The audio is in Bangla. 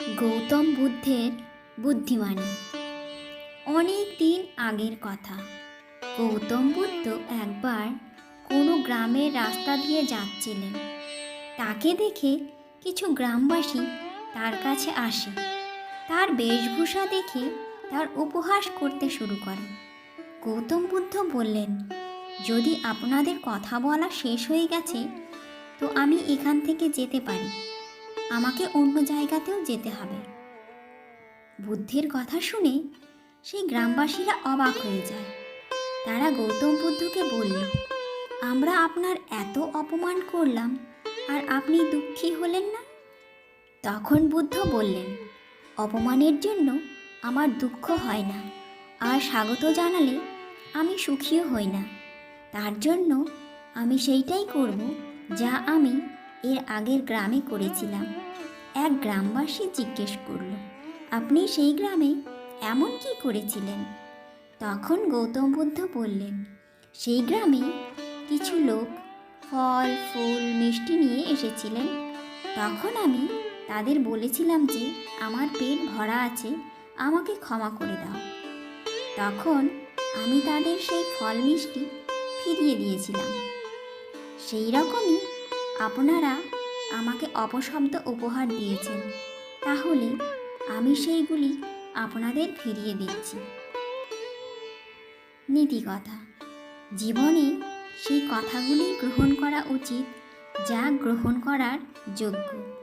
গৌতম বুদ্ধের বুদ্ধিমানী। অনেক দিন আগের কথা। গৌতম বুদ্ধ একবার কোনো গ্রামের রাস্তা দিয়ে যাচ্ছিলেন। তাকে দেখে কিছু গ্রামবাসী তার কাছে আসে। তার বেশভূষা দেখে তার উপহাস করতে শুরু করে। গৌতম বুদ্ধ বললেন, যদি আপনাদের কথা বলা শেষ হয়ে গেছে, তো আমি এখান থেকে যেতে পারি। আমাকে অন্য জায়গাতেও যেতে হবে। বুদ্ধের কথা শুনে সেই গ্রামবাসীরা অবাক হয়ে যায়। তারা গৌতম বুদ্ধকে বলল, আমরা আপনার এত অপমান করলাম, আর আপনি দুঃখী হলেন না? তখন বুদ্ধ বললেন, অপমানের জন্য আমার দুঃখ হয় না, আর স্বাগত জানালে আমি সুখীও হই না। তার জন্য আমি সেইটাই করব যা আমি এর আগের গ্রামে করেছিলাম। এক গ্রামবাসী জিজ্ঞেস করল, আপনি সেই গ্রামে এমন কি করেছিলেন? তখন গৌতম বুদ্ধ বললেন, সেই গ্রামে কিছু লোক ফল, ফুল, মিষ্টি নিয়ে এসেছিলেন। তখন আমি তাদের বলেছিলাম যে, আমার পেট ভরা আছে, আমাকে ক্ষমা করে দাও। তখন আমি তাদের সেই ফল, মিষ্টি ফিরিয়ে দিয়েছিলাম। সেই রকমই আপনারা আমাকে অপশব্দ উপহার দিয়েছেন, তাহলে আমি সেইগুলি আপনাদের ফিরিয়ে দিচ্ছি। নীতিকথা। জীবনে সেই কথাগুলি গ্রহণ করা উচিত, যা গ্রহণ করার যোগ্য।